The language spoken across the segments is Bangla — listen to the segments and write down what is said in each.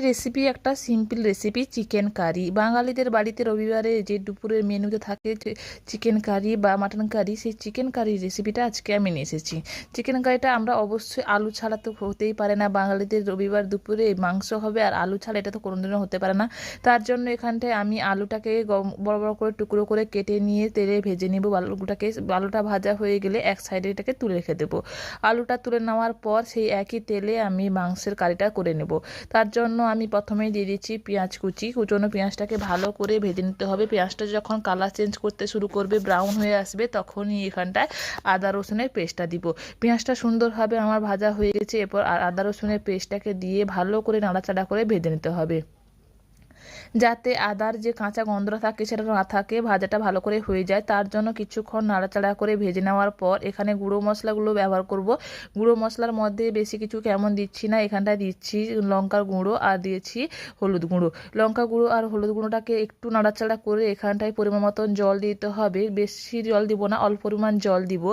রেসিপি একটা সিম্পল রেসিপি চিকেন কারি বাঙালিদের বাড়িতে রবিবারে যে দুপুরের মেনুতে থাকে চিকেন কারি বা মাটন কারি সেই চিকেন কারি রেসিপিটা আজকে আমি নিয়ে এসেছি। চিকেন কারিটা আমরা অবশ্যই আলু ছাড়া তো হতেই পারে না। বাঙালিদের রবিবার দুপুরে মাংস হবে আর আলু ছাড়া এটা তো কোনোদিনও হতে পারে না। তার জন্য এখানটায় আমি আলুটাকে বড় বড় করে টুকরো করে কেটে নিয়ে তেলে ভেজে নিব। আলুটাকে, আলুটা ভাজা হয়ে গেলে এক সাইডে এটাকে তুলে রেখে দেবো। আলুটা তুলে নেওয়ার পর সেই একই তেলে আমি মাংসের কারিটা করে নেব। তার জন্য আমি প্রথমে দিয়ে দিচ্ছি পেঁয়াজ কুচি। কুচনো পেঁয়াজটাকে ভালো করে ভেজে নিতে হবে। পেঁয়াজটা যখন কালার চেঞ্জ করতে শুরু করবে ব্রাউন হয়ে আসবে, তখনই এখানটায় আদা রসুনের পেস্টটা দিব। পেঁয়াজটা সুন্দরভাবে আমার ভাজা হয়ে গেছে, এরপর আদা রসুনের পেস্টটাকে দিয়ে ভালো করে নাড়াচাড়া করে ভেজে নিতে হবে। যাতে আদার যে কাঁচা গন্ধটা থাকে, সেটা না থাকে, ভাজাটা ভালো করে হয়ে যায়, তার জন্য কিছুক্ষণ নাড়াচাড়া করে ভেজে নেওয়ার পর এখানে গুঁড়ো মশলাগুলো ব্যবহার করব। গুঁড়ো মশলার মধ্যে বেশি কিছু কেমন দিচ্ছি না, এখানটায় দিচ্ছি লঙ্কার গুঁড়ো আর দিয়েছি হলুদ গুঁড়ো। লঙ্কা গুঁড়ো আর হলুদ গুঁড়োটাকে একটু নাড়াচাড়া করে এখানটায় পরিমাণ মতন জল দিতে হবে। বেশি জল দিব না, অল্প পরিমাণ জল দিব,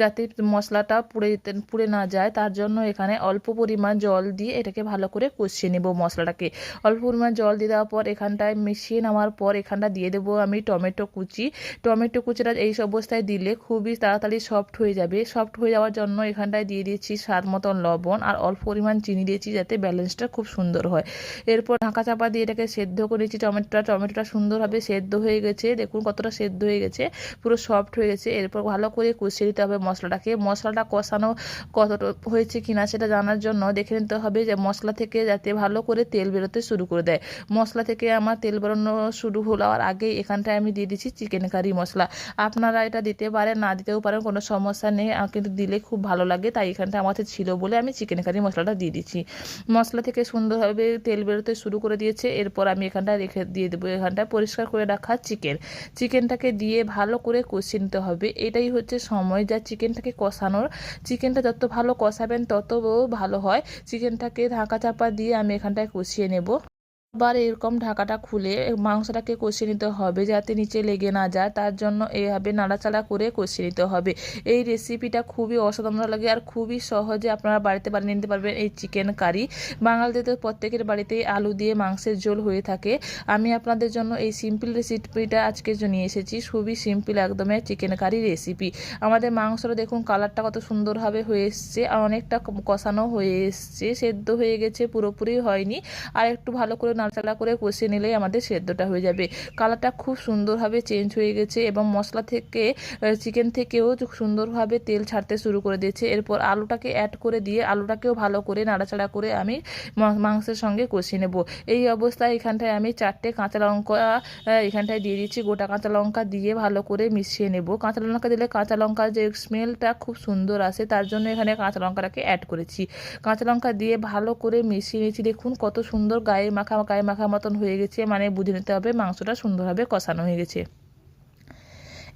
যাতে মশলাটা পুড়ে যেতে পুড়ে না যায়। তার জন্য এখানে অল্প পরিমাণ জল দিয়ে এটাকে ভালো করে কষিয়ে নেব মশলাটাকে। অল্প পরিমাণ জল দিয়ে পর এখানটায় মিশিয়ে নেওয়ার পর এখানটা দিয়ে দেবো আমি টমেটো কুচি। টমেটো কুচিটা এই সব অবস্থায় দিলে খুবই তাড়াতাড়ি সফট হয়ে যাবে। সফট হয়ে যাওয়ার জন্য এখানটায় দিয়ে দিয়েছি স্বাদ মতন লবণ আর অল্প পরিমাণ চিনি দিয়েছি যাতে ব্যালেন্সটা খুব সুন্দর হয়। এরপর ঢাকা চাপা দিয়ে এটাকে সেদ্ধ করে নিয়েছি। টমেটোটা টমেটোটা সুন্দরভাবে সেদ্ধ হয়ে গেছে। দেখুন কতটা সেদ্ধ হয়ে গেছে, পুরো সফট হয়ে গেছে। এরপর ভালো করে কষিয়ে দিতে হবে মশলাটাকে। মশলাটা কষানো কতটা হয়েছে কিনা সেটা জানার জন্য দেখে নিতে হবে যে মশলা থেকে যাতে ভালো করে তেল বেরোতে শুরু করে দেয়। মশলা থেকে আমার তেল বেরোনো শুরু হওয়ার আগে এখানটায় আমি দিয়ে দিচ্ছি চিকেন কারি মশলা। আপনারা এটা দিতে পারেন, না দিতেও পারেন, কোনো সমস্যা নেই। কিন্তু দিলে খুব ভালো লাগে, তাই এখানটা আমাদের ছিল বলে আমি চিকেন কারি মশলাটা দিয়ে দিচ্ছি মশলা থেকে সুন্দরভাবে তেল বেরোতে শুরু করে দিয়েছে। এরপর আমি এখানটা রেখে দিয়ে দেবো। এখানটায় পরিষ্কার করে রাখা চিকেন। চিকেনটাকে দিয়ে ভালো করে কষিয়ে নিতে হবে। এটাই হচ্ছে সময় যা চিকেনটাকে কষানোর। চিকেনটা যত ভালো কষাবেন, তত ভালো হয়। চিকেনটাকে ঢাকা চাপা দিয়ে আমি এখানটায় কষিয়ে নেব। আবার এরকম ঢাকাটা খুলে মাংসটাকে কষিয়ে নিতে হবে যাতে নিচে লেগে না যায়। তার জন্য এইভাবে নাড়াচাড়া করে কষিয়ে নিতে হবে। এই রেসিপিটা খুবই অসাধারণ লাগে আর খুবই সহজে আপনারা বাড়িতে বানিয়ে নিতে পারবেন এই চিকেন কারি বাঙালিদের তো প্রত্যেকের বাড়িতেই আলু দিয়ে মাংসের ঝোল হয়ে থাকে। আমি আপনাদের জন্য এই সিম্পল রেসিপিটা আজকে নিয়ে এসেছি। খুবই সিম্পল একদমই চিকেন কারি রেসিপি আমাদের মাংসটা দেখুন কালারটা কত সুন্দরভাবে হয়ে এসছে। আর অনেকটা কষানো হয়ে এসছে। সেদ্ধ হয়ে গেছে, পুরোপুরি হয়নি। আর একটু ভালো করে নাড়াচাড়া করে কষিয়ে নিলেই আমাদের সেদ্ধটা হয়ে যাবে। কালারটা খুব সুন্দরভাবে চেঞ্জ হয়ে গেছে এবং মশলা থেকে চিকেন থেকেও সুন্দরভাবে তেল ছাড়তে শুরু করে দিয়েছে। এরপর আলুটাকে অ্যাড করে দিয়ে আলুটাকেও ভালো করে নাড়াচাড়া করে আমি মাংসের সঙ্গে কষিয়ে নেব। এই অবস্থায় এখানটায় আমি চারটে কাঁচা লঙ্কা এখানটায় দিয়ে দিচ্ছি। গোটা কাঁচা লঙ্কা দিয়ে ভালো করে মিশিয়ে নেব। কাঁচা লঙ্কা দিলে কাঁচা লঙ্কার যে স্মেলটা খুব সুন্দর আসে, তার জন্য এখানে কাঁচা লঙ্কাটাকে অ্যাড করেছি। কাঁচা লঙ্কা দিয়ে ভালো করে মিশিয়ে নিয়েছি। দেখুন কত সুন্দর গায়ে মাখা গায়ে মাখা মতন হয়ে গেছে মানে বুঝে নিতে হবে মাংসটা সুন্দরভাবে কষানো হয়ে গেছে।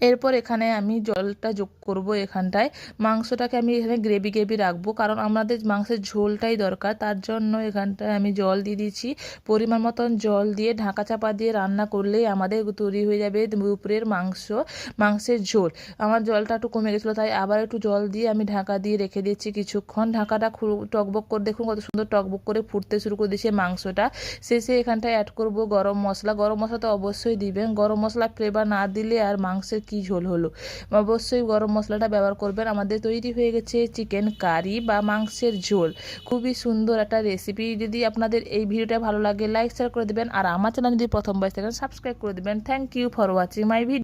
এরপর এখানে আমি জলটা যোগ করব এখানটায়। মাংসটাকে আমি এখানে গ্রেভি গ্রেভি রাখব, কারণ আমাদের মাংসের ঝোলটাই দরকার। তার জন্য এখানটায় আমি জল দিয়ে দিচ্ছি। পরিমাণ মতন জল দিয়ে ঢাকা চাপা দিয়ে রান্না করলেই আমাদের তৈরি হয়ে যাবে দুপুরের মাংস, মাংসের ঝোল। আমার জলটা একটু কমে গেছিল, তাই আবার একটু জল দিয়ে আমি ঢাকা দিয়ে রেখে দিচ্ছি কিছুক্ষণ। ঢাকাটা টকবক করে, দেখুন কত সুন্দর টকবক করে ফুটতে শুরু করে দিয়েছে মাংসটা। শেষে এখানটায় অ্যাড করব গরম মশলা। গরম মশলা তো অবশ্যই দিবেন। গরম মশলা ফ্লেভার না দিলে আর মাংসের কি ঝোল হলো? অবশ্যই গরম মশলাটা ব্যবহার করবেন। আমাদের তৈরি হয়ে গেছে চিকেন কারি বা মাংসের ঝোল। খুবই সুন্দর একটা রেসিপি যদি আপনাদের এই ভিডিওটা ভালো লাগে লাইক শেয়ার করে দেবেন। আর আমার চ্যানেল যদি প্রথমবার থাকেন সাবস্ক্রাইব করে দেবেন। Thank you for watching my video